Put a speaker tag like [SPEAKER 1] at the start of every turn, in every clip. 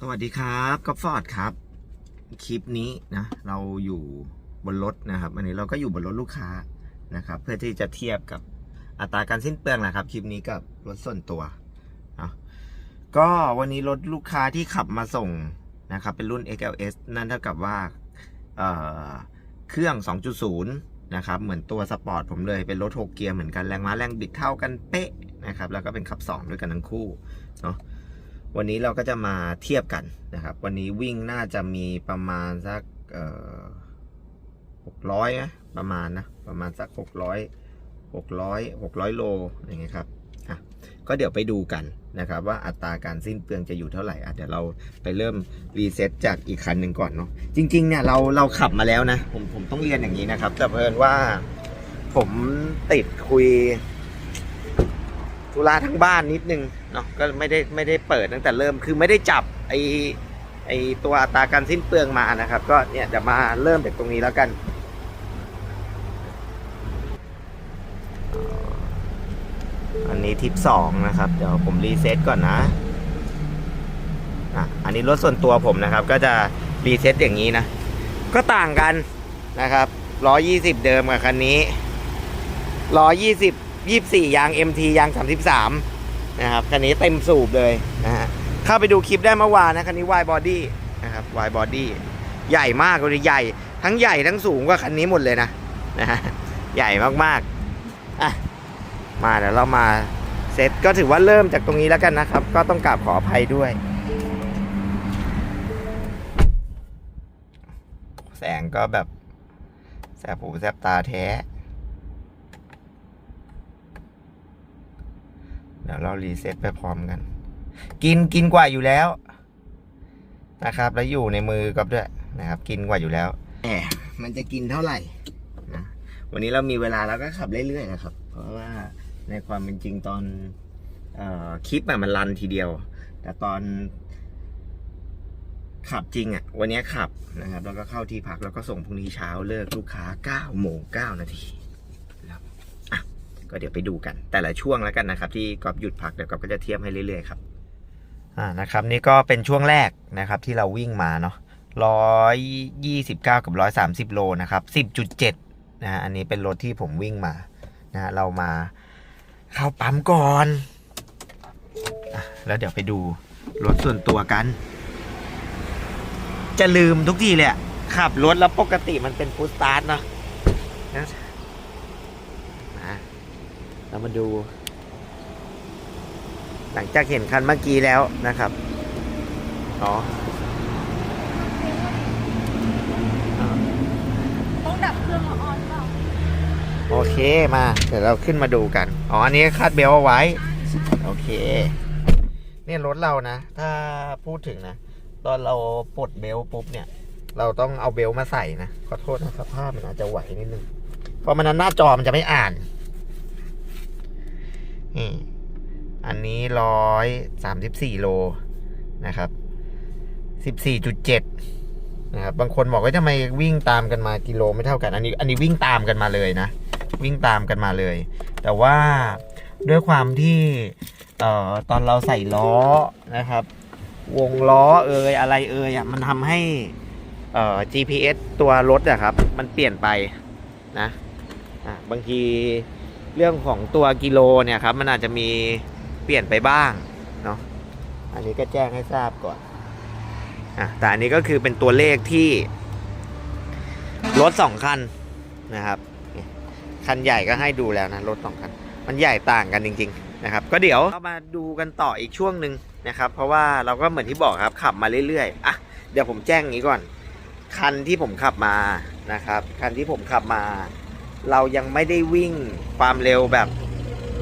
[SPEAKER 1] สวัสดีครับก็ฟอร์ดครับ คลิปนี้นะเราอยู่บนรถนะครับอันนี้เราก็อยู่บนรถลูกค้านะครับ เพื่อที่จะเทียบกับอัตราการสิ้นเปลืองนะครับ คลิปนี้กับรถส่วนตัวนะก็วันนี้รถลูกค้าที่ขับมาส่งนะครับ เป็นรุ่น XLS นั่นเท่ากับว่าเเครื่อง 2.0 นะครับ เหมือนตัวสปอร์ตผมเลยเป็นรถ6เกียร์เหมือนกันแรงม้าแรงบิดเท่ากันเป๊ะนะครับ แล้วก็เป็นขับ 2 ด้วยกันทั้งคู่เนาะ วันนี้เราก็จะมาเทียบกันนะครับ วันนี้วิ่งน่าจะมีประมาณสักหกร้อยนะประมาณนะประมาณสักหกร้อยหกร้อยหกร้อยโลอย่างเงี้ยครับอะก็เดี๋ยวไปดูกันนะครับ ว่าอัตราการสิ้นเปลืองจะอยู่เท่าไหร่อะเดี๋ยวเราไปเริ่มรีเซ็ตจากอีกคันหนึ่งก่อนเนาะจริงๆเนี่ยเราเราขับมาแล้วนะผมผมต้องเรียนอย่างนี้นะครับ แต่เพิ่นว่าผมติดคุย ธุระทั้งบ้านนิดนึงเนาะก็ไม่ได้ไม่ได้เปิดตั้งแต่เริ่มคือไม่ได้จับไอไอตัวอัตราการสิ้นเปลืองมานะครับ ก็เนี่ยจะมาเริ่มจากตรงนี้แล้วกันอันนี้ทิปสองนะครับ เดี๋ยวผมรีเซ็ตก่อนนะอะอันนี้รถส่วนตัวผมนะครับ ก็จะรีเซ็ตอย่างนี้นะ ก็ต่างกันนะครับร้อยี่สิบเดิมกับคันนี้ร้อยี่สิบ 24 ยาง MT ยาง 33 นะครับ คันนี้เต็มสูบเลยนะฮะ เข้าไปดูคลิปได้เมื่อวานนะ คันนี้ Y body นะครับ Y body ใหญ่มากเลยใหญ่ ทั้งใหญ่ทั้งสูงกว่าคันนี้หมดเลยนะนะฮะใหญ่มากๆอะมาเดี๋ยวเรามาเซตก็ถือว่าเริ่มจากตรงนี้แล้วกันนะครับ ก็ต้องกราบขออภัยด้วย แสงก็แบบแสบหูแสบตาแท้ เดี๋ยวเรารีเซ็ตไปพร้อมกัน กินกินกว่าอยู่แล้ว นะครับ แล้วอยู่ในมือกับด้วยนะครับ กินกว่าอยู่แล้วแหมมันจะกินเท่าไหร่นะวันนี้เรามีเวลาแล้วก็ขับเรื่อยๆนะครับ เพราะว่าในความเป็นจริงตอนเออคลิปอะมันรันทีเดียว แต่ตอนขับจริงอะ่ะ วันนี้ขับนะครับ แล้วก็เข้าที่พักแล้วก็ส่งพรุ่งนี้เช้าเลิกลูกค้า9โมง9นาที ก็เดี๋ยวไปดูกัน แต่ละช่วงแล้วกันนะครับ ที่กอบหยุดพักเดี๋ยวกอบก็จะเทียบให้เรื่อยๆครับอ่านะครับนี่ก็เป็นช่วงแรกนะครับที่เราวิ่งมาเนาะร้อยยี่สิบเก้ากับร้อยสามสิบโลนะครับสิบจุดเจ็ดนะฮะอันนี้เป็นรถที่ผมวิ่งมานะฮะเรามาเข้าปั๊มก่อนอะแล้วเดี๋ยวไปดูรถส่วนตัวกัน จะลืมทุกทีเลยอะขับรถแล้วปกติมันเป็นฟูสตาร์ทเนาะ เรามาดู หลังจากเห็นคันเมื่อกี้แล้วนะครับอ๋อ
[SPEAKER 2] ต้องดับเครื่องละออนเปล่า
[SPEAKER 1] โอเคมา เดี๋ยวเราขึ้นมาดูกัน อ๋อ อันนี้คาดเบลต์เอาไว้ โอเค เนี่ยรถเรานะ ถ้าพูดถึงนะ ตอนเราปลดเบลต์ปุ๊บเนี่ย เราต้องเอาเบลต์มาใส่นะ ขอโทษนะสภาพมันอาจจะไหวนิดนึง เพราะมันนั้นหน้าจอมันจะไม่อ่าน นี่ อันนี้ร้อยสามสิบสี่โลนะครับสิบสี่จุดเจ็ดนะครับบางคนบอกว่าทำไมวิ่งตามกันมากิโลไม่เท่ากัน อันนี้ อันนี้วิ่งตามกันมาเลยนะ วิ่งตามกันมาเลย แต่ว่าด้วยความที่เอ่อตอนเราใส่ล้อนะครับ วงล้อเอยอะไรเอยอะมันทำให้เอ่อ GPS ตัวรถอะครับ มันเปลี่ยนไปนะอะบางที เรื่องของตัวกิโลเนี่ยครับมันอาจจะมีเปลี่ยนไปบ้างเนาะอันนี้ก็แจ้งให้ทราบก่อนอะแต่อันนี้ก็คือเป็นตัวเลขที่รถสองคันนะครับคันใหญ่ก็ให้ดูแล้วนะรถสองคัน มันใหญ่ต่างกันจริง ๆ นะครับ ก็เดี๋ยวเรามาดูกันต่ออีกช่วงหนึ่งนะครับ เพราะว่าเราก็เหมือนที่บอกครับขับมาเรื่อยๆอะเดี๋ยวผมแจ้งนี้ก่อน คันที่ผมขับมานะครับ คันที่ผมขับมา เรายังไม่ได้วิ่งความเร็วแบบ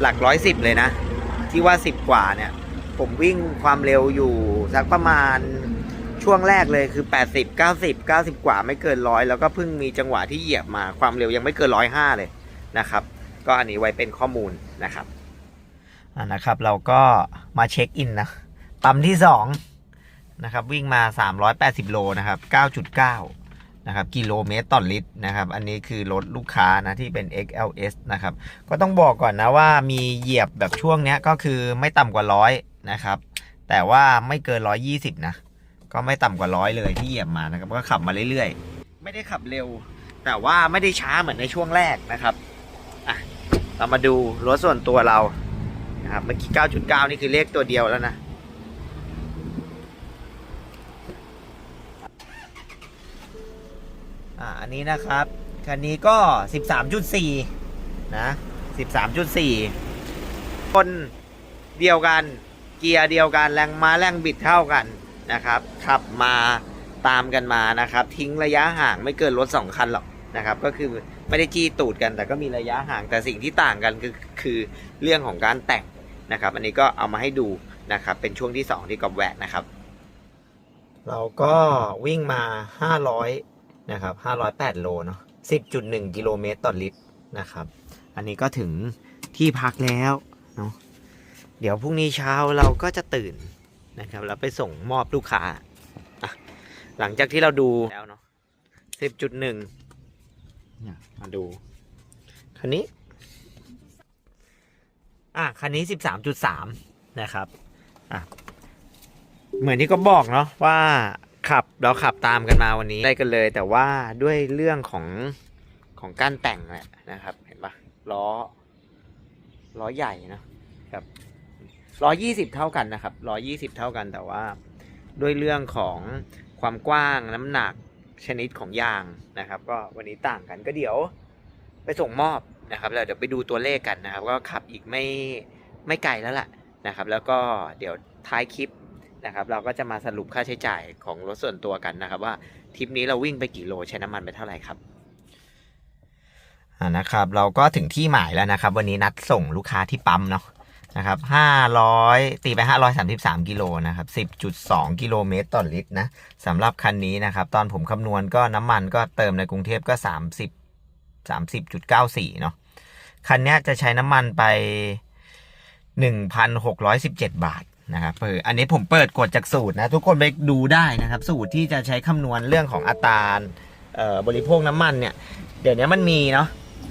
[SPEAKER 1] หลักร้อยสิบเลยนะ ที่ว่าสิบกว่าเนี่ย ผมวิ่งความเร็วอยู่สักประมาณช่วงแรกเลยคือ 80 90 90 กว่าไม่เกินร้อยแล้วก็เพิ่งมีจังหวะที่เหยียบมาความเร็วยังไม่เกินร้อยห้าเลยนะครับ ก็อันนี้ไว้เป็นข้อมูลนะครับอ่านะครับ เราก็มาเช็คอินนะปั๊มที่สองนะครับ วิ่งมา 380 โลนะครับ 9.9 นะครับกิโลเมตรต่อลิตรนะครับ อันนี้คือรถลูกค้านะที่เป็น XLS นะครับ ก็ต้องบอกก่อนนะว่ามีเหยียบแบบช่วงเนี้ยก็คือไม่ต่ำกว่าร้อยนะครับ แต่ว่าไม่เกินร้อยยี่สิบนะ ก็ไม่ต่ำกว่าร้อยเลยที่เหยียบมานะครับ ก็ขับมาเรื่อยๆ ไม่ได้ขับเร็ว แต่ว่าไม่ได้ช้าเหมือนในช่วงแรกนะครับอะเรามาดูรถส่วนตัวเรานะครับเมื่อกี้9.9 นี่คือเลขตัวเดียวแล้วนะ อันนี้นะครับ คันนี้ก็ 13.4 นะ 13.4 คนเดียวกัน เกียร์เดียวกันแรงม้าแรงบิดเท่ากันนะครับ ขับมาตามกันมานะครับ ทิ้งระยะห่างไม่เกินรถสองคันหรอกนะครับ ก็คือไม่ได้จี้ตูดกัน แต่ก็มีระยะห่างแต่สิ่งที่ต่างกันคือคือเรื่องของการแต่งนะครับ อันนี้ก็เอามาให้ดูนะครับ เป็นช่วงที่ 2 ที่กอบแวกนะครับ เราก็วิ่งมา 500 นะครับ508 โลเนาะ10.1 กิโลเมตรต่อลิตรนะครับ อันนี้ก็ถึงที่พักแล้วเนาะเดี๋ยวพรุ่งนี้เช้าเราก็จะตื่นนะครับแล้วไปส่งมอบลูกค้า หลังจากที่เราดูแล้วเนาะ10.1เนี่ยมาดู คันนี้ อะ คันนี้ 13.3 นะครับ อะ เหมือนที่ก็บอกเนาะว่า ขับเราขับตามกันมาวันนี้ได้กันเลย แต่ว่าด้วยเรื่องของของการแต่งแหละนะครับ เห็นปะล้อ ล้อใหญ่นะครับร้อยี่สิบเท่ากันนะครับร้อยี่สิบเท่ากันแต่ว่า ด้วยเรื่องของความกว้างน้ำหนักชนิดของยางนะครับ ก็วันนี้ต่างกันก็เดี๋ยวไปส่งมอบนะครับแล้วเดี๋ยวไปดูตัวเลขกันนะครับ ก็ขับอีกไม่ไม่ไกลแล้วล่ะนะครับ แล้วก็เดี๋ยวท้ายคลิป นะครับ เราก็จะมาสรุปค่าใช้จ่ายของรถส่วนตัวกันนะครับ ว่าทริปนี้เราวิ่งไปกี่โลใช้น้ำมันไปเท่าไหร่ครับอ่านะครับ เราก็ถึงที่หมายแล้วนะครับ วันนี้นัดส่งลูกค้าที่ปั๊มเนาะนะครับห้าร้อยตีไปห้าร้อยสามสิบสามกิโลนะครับสิบจุดสองกิโลเมตรต่อลิตรนะสำหรับคันนี้นะครับ ตอนผมคำนวณก็น้ำมันก็เติมในกรุงเทพก็สามสิบสามสิบจุดเก้าสี่เนาะคันนี้จะใช้น้ำมันไปหนึ่งพันหกร้อยสิบเจ็ดบาท นะครับเอออันนี้ผมเปิดกดจากสูตรนะ ทุกคนไปดูได้นะครับ สูตรที่จะใช้คำนวณเรื่องของอัตราบริโภคน้ำมันเนี่ย เดี๋ยวนี้มันมีเนาะ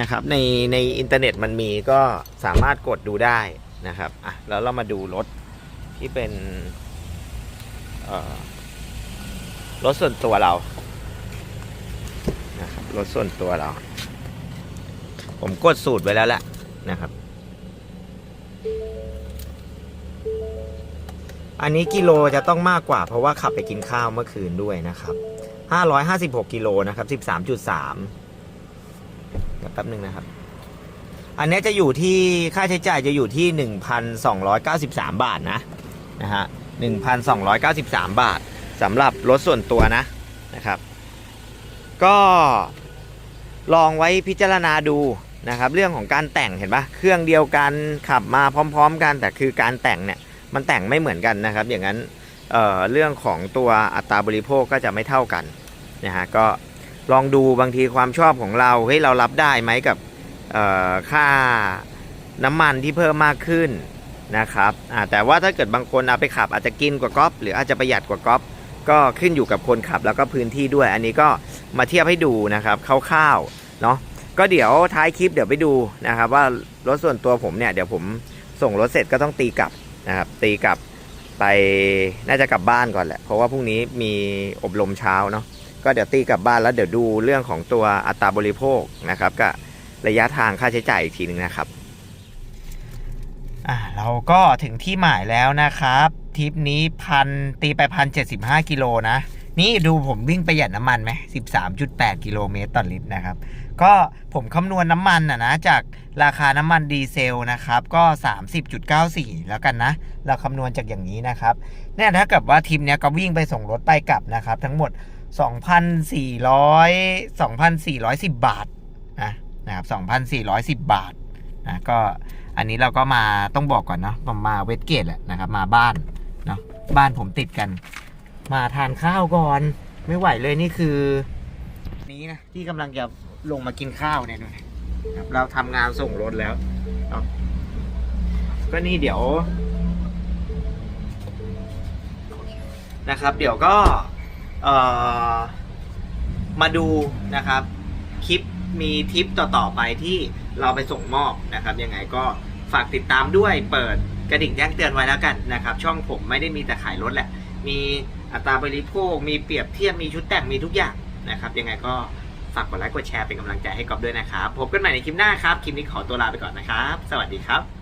[SPEAKER 1] นะครับ ในในอินเทอร์เน็ตมันมีก็สามารถกดดูได้นะครับอะแล้วเรามาดูรถที่เป็นรถส่วนตัวเรานะครับรถส่วนตัวเรา ผมกดสูตรไว้แล้วแหละนะครับ อันนี้กิโลจะต้องมากกว่า เพราะว่าขับไปกินข้าวเมื่อคืนด้วยนะครับ 556กิโลนะครับ 13.3เดี๋ยวแป๊บหนึ่งนะครับ อันนี้จะอยู่ที่ค่าใช้จ่ายจะอยู่ที่ 1,293 บาทนะนะฮะ1,293 บาทสำหรับรถส่วนตัวนะนะครับ ก็ลองไว้พิจารณาดูนะครับ เรื่องของการแต่งเห็นปะเครื่องเดียวกันขับมาพร้อม ๆ กันแต่คือการแต่งเนี่ย มันแต่งไม่เหมือนกันนะครับ อย่างนั้นเเรื่องของตัวอัตราบริโภคก็จะไม่เท่ากันนะฮะก็ลองดูบางทีความชอบของเราเฮ้ยเรารับได้ไหมกับค่าน้ำมันที่เพิ่มมากขึ้นนะครับแต่ว่าถ้าเกิดบางคนเอาไปขับอาจจะกินกว่าก๊อปหรืออาจจะประหยัดกว่าก๊อปก็ขึ้นอยู่กับคนขับแล้วก็พื้นที่ด้วย อันนี้ก็มาเทียบให้ดูนะครับคร่าวๆเนาะก็เดี๋ยวท้ายคลิปเดี๋ยวไปดูนะครับว่ารถส่วนตัวผมเนี่ยเดี๋ยวผมส่งรถเสร็จก็ต้องตีกลับ นะครับ ตีกลับไปน่าจะกลับบ้านก่อนแหละ เพราะว่าพรุ่งนี้มีอบรมเช้าเนาะก็เดี๋ยวตีกลับบ้านแล้วเดี๋ยวดูเรื่องของตัวอัตราบริโภคนะครับกับระยะทางค่าใช้จ่ายอีกทีหนึ่งนะครับอ่าเราก็ถึงที่หมายแล้วนะครับทริปนี้พันตีไปพันเจ็ดสิบห้ากิโลนะ นี่ดูผมวิ่งประหยัดน้ำมันไหม13.8 กิโลเมตรต่อลิตรนะครับ ก็ผมคำนวณน้ำมันนะนะจากราคาน้ำมันดีเซลนะครับ ก็ 30.94 แล้วกันนะ เราคำนวณจากอย่างนี้นะครับเนี่ยถ้าเกิดว่าทีมเนี้ยก็วิ่งไปส่งรถไปกลับนะครับ ทั้งหมด 2,400 2,410 บาทนะนะครับ2,410 บาทนะก็อันนี้เราก็มาต้องบอกก่อนเนาะมาเวสเกตแหละนะครับ มาบ้านเนาะบ้านผมติดกัน มาทานข้าวก่อน ไม่ไหวเลยนี่คือ นี้นะที่กำลังจะลงมากินข้าวเนี่ยนะครับเราทำงานส่งรถแล้ว ก็นี่เดี๋ยว นะครับ เดี๋ยวก็เออมาดูนะครับ คลิปมีทิปต่อๆไปที่เราไปส่งมอบนะครับ ยังไงก็ฝากติดตามด้วยเปิดกระดิ่งแจ้งเตือนไว้แล้วกันนะครับ ช่องผมไม่ได้มีแต่ขายรถแหละ มี อัตราบริโภค มีเปรียบเทียบ มีชุดแต่ง มีทุกอย่างนะครับ ยังไงก็ฝากกดไลค์ กดแชร์เป็นกำลังใจให้กอบด้วยนะครับ พบกันใหม่ในคลิปหน้าครับ คลิปนี้ขอตัวลาไปก่อนนะครับ สวัสดีครับ